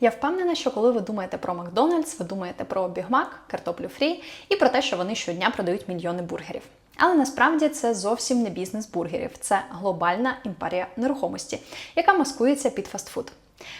Я впевнена, що коли ви думаєте про Макдональдс, ви думаєте про Біг Мак, картоплю фрі і про те, що вони щодня продають мільйони бургерів. Але насправді це зовсім не бізнес бургерів, це глобальна імперія нерухомості, яка маскується під фастфуд.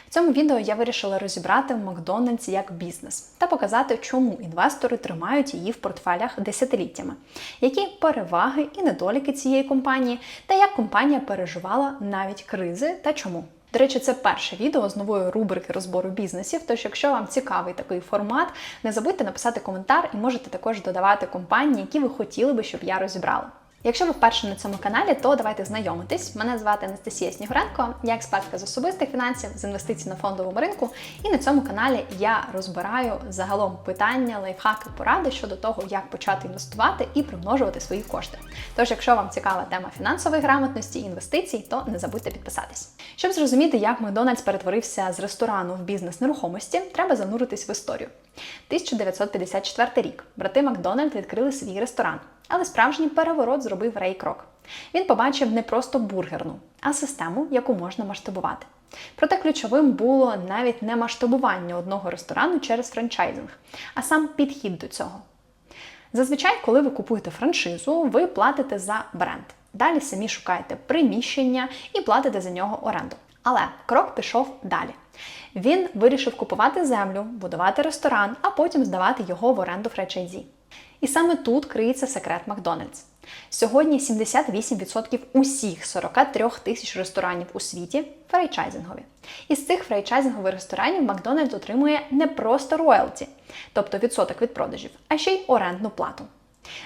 В цьому відео я вирішила розібрати Макдональдс як бізнес та показати, чому інвестори тримають її в портфелях десятиліттями, які переваги і недоліки цієї компанії, та як компанія переживала навіть кризи та чому. До речі, це перше відео з нової рубрики розбору бізнесів. Тож, якщо вам цікавий такий формат, не забудьте написати коментар і можете також додавати компанії, які ви хотіли би, щоб я розібрала. Якщо ви вперше на цьому каналі, то давайте знайомитись. Мене звати Анастасія Снігуренко, я експертка з особистих фінансів, з інвестицій на фондовому ринку. І на цьому каналі я розбираю загалом питання, лайфхаки, поради щодо того, як почати інвестувати і примножувати свої кошти. Тож, якщо вам цікава тема фінансової грамотності і інвестицій, то не забудьте підписатись. Щоб зрозуміти, як Макдональдс перетворився з ресторану в бізнес нерухомості, треба зануритись в історію. 1954 рік брати Макдональд відкрили свій ресторан. Але справжній переворот зробив Рей Крок. Він побачив не просто бургерну, а систему, яку можна масштабувати. Проте ключовим було навіть не масштабування одного ресторану через франчайзинг, а сам підхід до цього. Зазвичай, коли ви купуєте франшизу, ви платите за бренд. Далі самі шукаєте приміщення і платите за нього оренду. Але крок пішов далі. Він вирішив купувати землю, будувати ресторан, а потім здавати його в оренду франчайзі. І саме тут криється секрет Макдональдс. Сьогодні 78% усіх 43 тисяч ресторанів у світі франчайзингові. Із цих франчайзингових ресторанів Макдональдс отримує не просто роялті, тобто відсоток від продажів, а ще й орендну плату.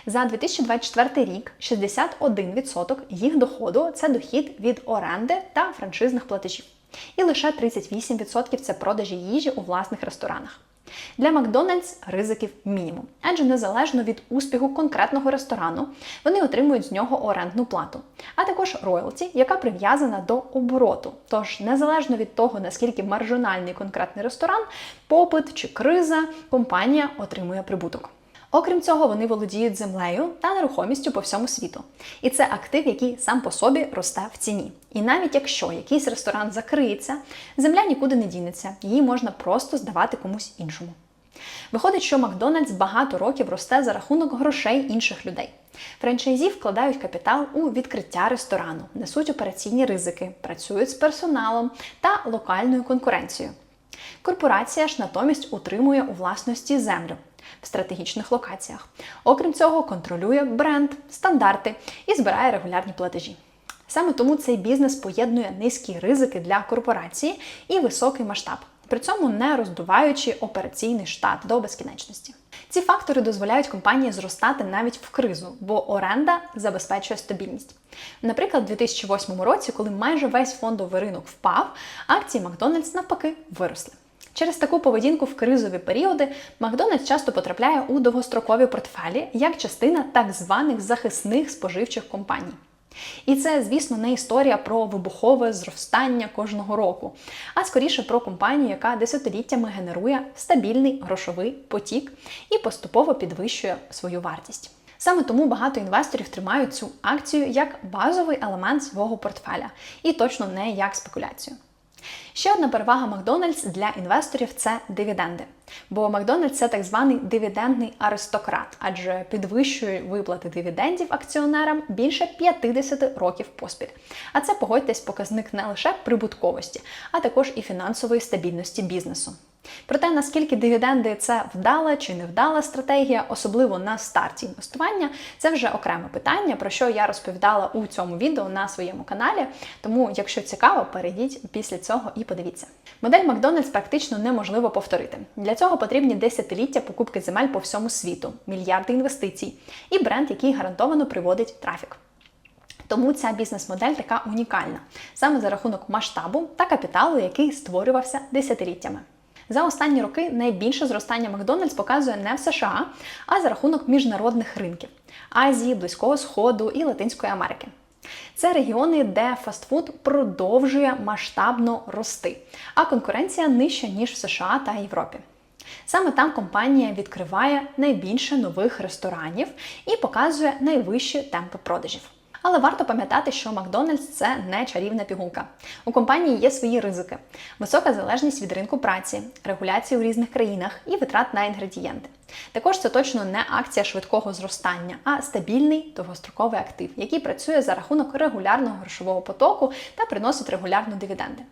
За 2024 рік 61% їх доходу це дохід від оренди та франшизних платежів. І лише 38% це продажі їжі у власних ресторанах. Для Макдональдс ризиків мінімум, адже незалежно від успіху конкретного ресторану, вони отримують з нього орендну плату, а також роялті, яка прив'язана до обороту. Тож, незалежно від того, наскільки маржинальний конкретний ресторан, попит чи криза, компанія отримує прибуток. Окрім цього, вони володіють землею та нерухомістю по всьому світу. І це актив, який сам по собі росте в ціні. І навіть якщо якийсь ресторан закриється, земля нікуди не дінеться, її можна просто здавати комусь іншому. Виходить, що Макдональдс багато років росте за рахунок грошей інших людей. Франчайзі вкладають капітал у відкриття ресторану, несуть операційні ризики, працюють з персоналом та локальною конкуренцією. Корпорація ж натомість утримує у власності землю в стратегічних локаціях. Окрім цього, контролює бренд, стандарти і збирає регулярні платежі. Саме тому цей бізнес поєднує низькі ризики для корпорації і високий масштаб, при цьому не роздуваючи операційний штат до безкінечності. Ці фактори дозволяють компанії зростати навіть в кризу, бо оренда забезпечує стабільність. Наприклад, у 2008 році, коли майже весь фондовий ринок впав, акції Макдональдс навпаки виросли. Через таку поведінку в кризові періоди Макдональдс часто потрапляє у довгострокові портфелі як частина так званих захисних споживчих компаній. І це, звісно, не історія про вибухове зростання кожного року, а скоріше про компанію, яка десятиліттями генерує стабільний грошовий потік і поступово підвищує свою вартість. Саме тому багато інвесторів тримають цю акцію як базовий елемент свого портфеля і точно не як спекуляцію. Ще одна перевага Макдональдс для інвесторів це дивіденди. Бо Макдональдс це так званий дивідендний аристократ, адже підвищує виплати дивідендів акціонерам більше 50 років поспіль. А це погодьтесь показник не лише прибутковості, а також і фінансової стабільності бізнесу. Про те, наскільки дивіденди це вдала чи невдала стратегія, особливо на старті інвестування, це вже окреме питання, про що я розповідала у цьому відео на своєму каналі. Тому, якщо цікаво, перейдіть після цього і подивіться. Модель Макдональдс практично неможливо повторити. Для цього потрібні десятиліття покупки земель по всьому світу, мільярди інвестицій і бренд, який гарантовано приводить трафік. Тому ця бізнес-модель така унікальна саме за рахунок масштабу та капіталу, який створювався десятиліттями. За останні роки найбільше зростання Макдональдс показує не в США, а за рахунок міжнародних ринків Азії, Близького Сходу і Латинської Америки. Це регіони, де фастфуд продовжує масштабно рости, а конкуренція нижча, ніж в США та Європі. Саме там компанія відкриває найбільше нових ресторанів і показує найвищі темпи продажів. Але варто пам'ятати, що Макдональдс це не чарівна пігулка. У компанії є свої ризики: висока залежність від ринку праці, регуляції у різних країнах і витрат на інгредієнти. Також це точно не акція швидкого зростання, а стабільний довгостроковий актив, який працює за рахунок регулярного грошового потоку та приносить регулярно дивіденди.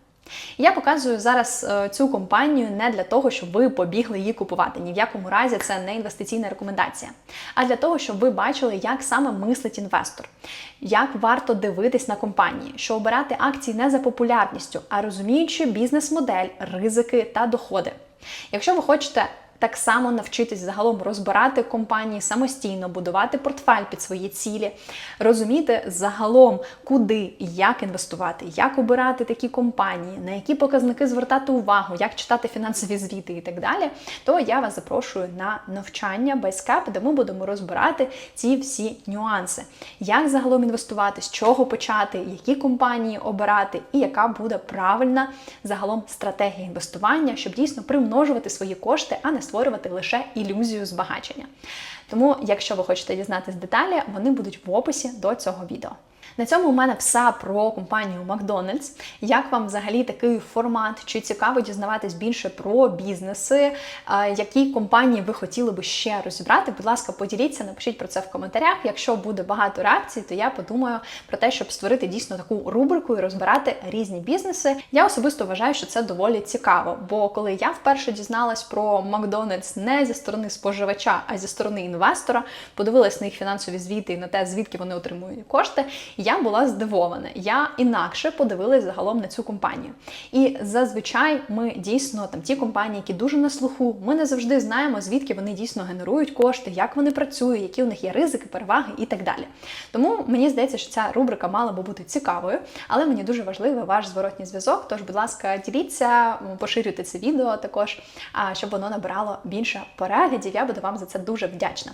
Я показую зараз е, цю компанію не для того, щоб ви побігли її купувати. Ні в якому разі це не інвестиційна рекомендація, а для того, щоб ви бачили, як саме мислить інвестор, як варто дивитись на компанії, що обирати акції не за популярністю, а розуміючи бізнес-модель, ризики та доходи. Якщо ви хочете так само навчитись загалом розбирати компанії самостійно, будувати портфель під свої цілі, розуміти загалом, куди і як інвестувати, як обирати такі компанії, на які показники звертати увагу, як читати фінансові звіти і так далі, то я вас запрошую на навчання Basecap, де ми будемо розбирати ці всі нюанси, як загалом інвестувати, з чого почати, які компанії обирати, і яка буде правильна загалом стратегія інвестування, щоб дійсно примножувати свої кошти, а не створювати лише ілюзію збагачення. Тому, якщо ви хочете дізнатись деталі, вони будуть в описі до цього відео. На цьому у мене все про компанію Макдональдс. Як вам взагалі такий формат? Чи цікаво дізнаватись більше про бізнеси? Які компанії ви хотіли би ще розібрати? Будь ласка, поділіться, напишіть про це в коментарях. Якщо буде багато реакцій, то я подумаю про те, щоб створити дійсно таку рубрику і розбирати різні бізнеси. Я особисто вважаю, що це доволі цікаво. Бо коли я вперше дізналась про Макдональдс не зі сторони споживача, а зі сторони інвестора, подивилась на їх фінансові звіти і на те, звідки вони отримують кошти я була здивована. Я інакше подивилась загалом на цю компанію. І зазвичай ми дійсно там ті компанії, які дуже на слуху, ми не завжди знаємо, звідки вони дійсно генерують кошти, як вони працюють, які у них є ризики, переваги і так далі. Тому мені здається, що ця рубрика мала би бути цікавою, але мені дуже важливий ваш зворотній зв'язок. Тож, будь ласка, діліться, поширюйте це відео також, щоб воно набирало більше переглядів. Я буду вам за це дуже вдячна.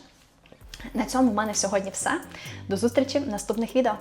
На цьому в мене сьогодні все. До зустрічі в наступних відео.